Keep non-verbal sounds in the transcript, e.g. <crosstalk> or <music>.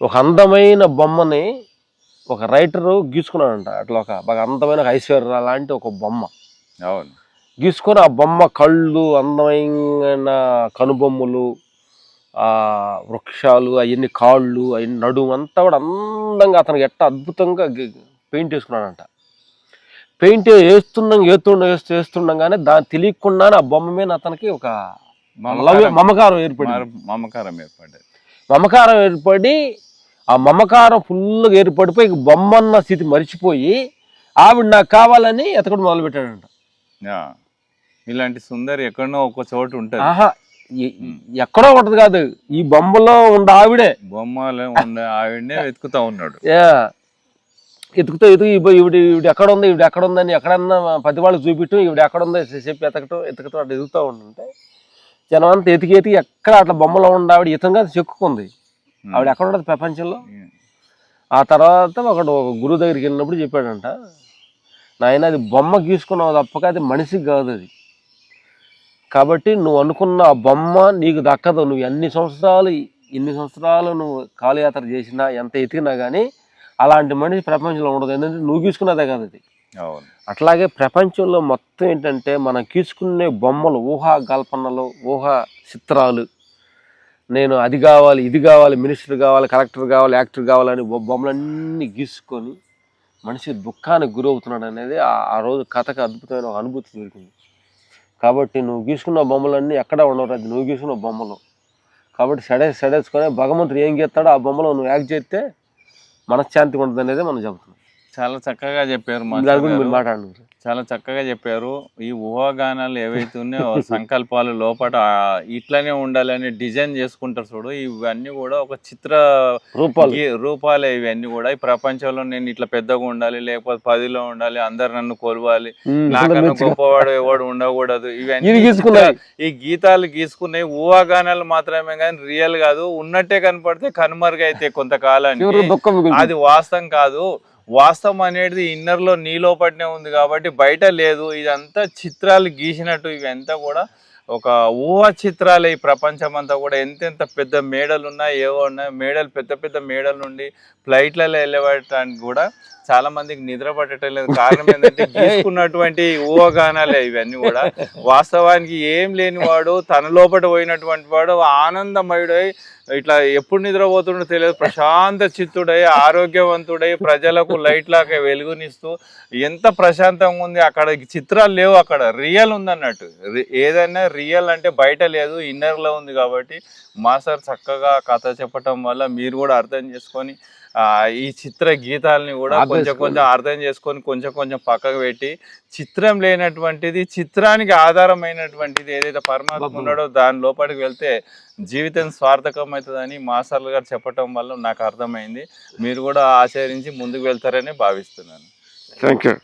ఒక అందమైన బొమ్మని ఒక రైటరు గీసుకున్నాడంట. అట్లా ఒక బాగా అందమైన ఒక ఐశ్వర్య లాంటి ఒక బొమ్మ. అవును. గీసుకొని ఆ బొమ్మ కళ్ళు అందమైన కనుబొమ్మలు ఆ వృక్షాలు అవన్నీ కాళ్ళు అవన్నీ నడుము అంతా కూడా అందంగా అతనికి ఎట్ట అద్భుతంగా పెయింట్ వేసుకున్నాడంట. పెయింట్ వేస్తుండగా వేస్తుండ వేస్తూ వేస్తుండగానే దాని తెలియకుండానే ఆ బొమ్మ మీద అతనికి ఒక లవ్ మమకారం- మర- మమకారం ఏర్పడ్డది మమకారం ఏర్పడి ఆ మమకారం ఫుల్గా ఏర్పడిపోయి బొమ్మన్న స్థితి మర్చిపోయి ఆవిడ నాకు కావాలని ఎతకడం మొదలుపెట్టాడంట ఆ. ఇలాంటి సుందరి ఎక్కడనో ఒక చోటు ఉంటది ఆహా ఎక్కడో ఉంటది కాదు ఈ బొమ్మలో ఉండ ఆవిడే బొమ్మలో ఉండే ఆవిడనే వెతుకుతా ఉన్నాడు. ఎతుకుతూ ఎతుకు ఈవిడ ఈవిడ ఎక్కడ ఉంది ఈవిడ ఎక్కడ ఉందని ఎక్కడన్నా పది వాళ్ళు చూపించు ఈవిడ ఎక్కడ ఉందో చెప్పి ఎతకటం ఎతుకుతూ అట్లా ఎదుగుతూ ఉంటుంటే జనం అంతా ఎతికి ఎతికి ఎక్కడ అట్లా బొమ్మలో ఉండ ఆవిడ ఇతంగా చెక్కుకుంది. ఆవిడ ఎక్కడ ఉండదు ప్రపంచంలో? ఆ తర్వాత ఒకడు ఒక గురువు దగ్గరికి వెళ్ళినప్పుడు చెప్పాడంట నాయన అది బొమ్మ గీసుకున్నావు తప్పక అది మనిషికి కాదు అది. కాబట్టి నువ్వు అనుకున్న ఆ బొమ్మ నీకు దక్కదు. నువ్వు ఎన్ని సంవత్సరాలు ఎన్ని సంవత్సరాలు నువ్వు కాలయాత్ర చేసినా ఎంత ఎతికినా కానీ అలాంటి మనిషి ప్రపంచంలో ఉండదు. ఎందుకంటే నువ్వు గీసుకున్నదే కాదు అది. అట్లాగే ప్రపంచంలో మొత్తం ఏంటంటే మనం గీసుకునే బొమ్మలు ఊహా కల్పనలు ఊహా చిత్రాలు నేను అది కావాలి ఇది కావాలి మినిస్టర్ కావాలి కలెక్టర్ కావాలి యాక్టర్ కావాలని బొమ్మలన్నీ గీసుకొని మనిషి దుఃఖానికి గురవుతున్నాడు అనేది ఆ- రోజు కథకు అద్భుతమైన ఒక అనుభూతి దొరికింది. కాబట్టి నువ్వు గీసుకున్న బొమ్మలన్నీ ఎక్కడ ఉండవు అది నువ్వు గీసుకున్న బొమ్మలు. కాబట్టి సడేసి సడేసుకొని భగవంతుడు ఏం చేస్తాడో ఆ బొమ్మలో నువ్వు యాక్ట్ చేస్తే మనశ్శాంతి ఉంటుంది అనేది మనం చెబుతున్నాం. చాలా చక్కగా చెప్పారు. మాట్లాడినారు. చాలా చక్కగా చెప్పారు. ఈ ఊహాగానాలు ఏవైతే ఉన్నాయో <laughs> సంకల్పాలు లోపల ఇట్లానే ఉండాలని డిజైన్ చేసుకుంటారు చూడు. ఇవన్నీ కూడా ఒక చిత్ర రూపాలు. రూపాలే ఇవన్నీ కూడా. ఈ ప్రపంచంలో నేను ఇట్లా పెద్దగా ఉండాలి లేకపోతే పదిలో ఉండాలి అందరు నన్ను కొలవాలి. నాకన్నా. గొప్పవాడు ఎవడు ఉండకూడదు. ఇవన్నీ ఈ గీతాలు గీసుకున్నాయి. ఊహాగానాలు మాత్రమే కానీ రియల్ కాదు. ఉన్నట్టే కనపడితే కనుమరుగైతే కొంతకాలానికి మిగులుతుంది. అది వాస్తవం కాదు. వాస్తవం అనేది ఇన్నర్లో నీ లోపట్నే ఉంది కాబట్టి బయట లేదు. ఇదంతా చిత్రాలు గీసినట్టు ఇవంతా కూడా ఒక ఊహ చిత్రాలే ఈ ప్రపంచం అంతా కూడా. ఎంతెంత పెద్ద మేడలు ఉన్నాయి ఏవో ఉన్నాయి. మేడలు పెద్ద పెద్ద మేడలు నుండి ఫ్లైట్లలో వెళ్ళబడటానికి కూడా చాలా మందికి నిద్ర పట్టడం లేదు. కారణం ఏంటంటే <laughs> గీసుకున్నటువంటి ఊహగానాలే ఇవన్నీ కూడా. వాస్తవానికి ఏం లేని వాడు తన లోపల పోయినటువంటి వాడు ఆనందమయుడై ఇట్లా ఎప్పుడు నిద్రపోతుండో తెలియదు. ప్రశాంత చిత్తుడై ఆరోగ్యవంతుడై ప్రజలకు లైట్ లాగా వెలుగునిస్తూ ఎంత ప్రశాంతంగా ఉంది. అక్కడ చిత్రాలు లేవు అక్కడ. రియల్ ఉంది అన్నట్టు రి- ఏదైనా రియల్ అంటే బయట లేదు ఇన్నర్లో ఉంది కాబట్టి మాస్టర్ చక్కగా కథ చెప్పటం వల్ల మీరు కూడా అర్థం చేసుకొని ఈ చిత్ర గీతాలని కూడా కొంచెం. కొంచెం అర్థం చేసుకొని కొంచెం కొంచెం పక్కకు పెట్టి చిత్రం లేనటువంటిది చిత్రానికి ఆధారమైనటువంటిది ఏదైతే పరమాత్మ. ఉన్నాడో దాని లోపలికి వెళ్తే జీవితం స్వార్థకం అవుతుందని మాస్టర్లు గారు చెప్పటం వల్ల నాకు అర్థమైంది. మీరు కూడా ఆచరించి ముందుకు వెళ్తారని భావిస్తున్నాను. Thank you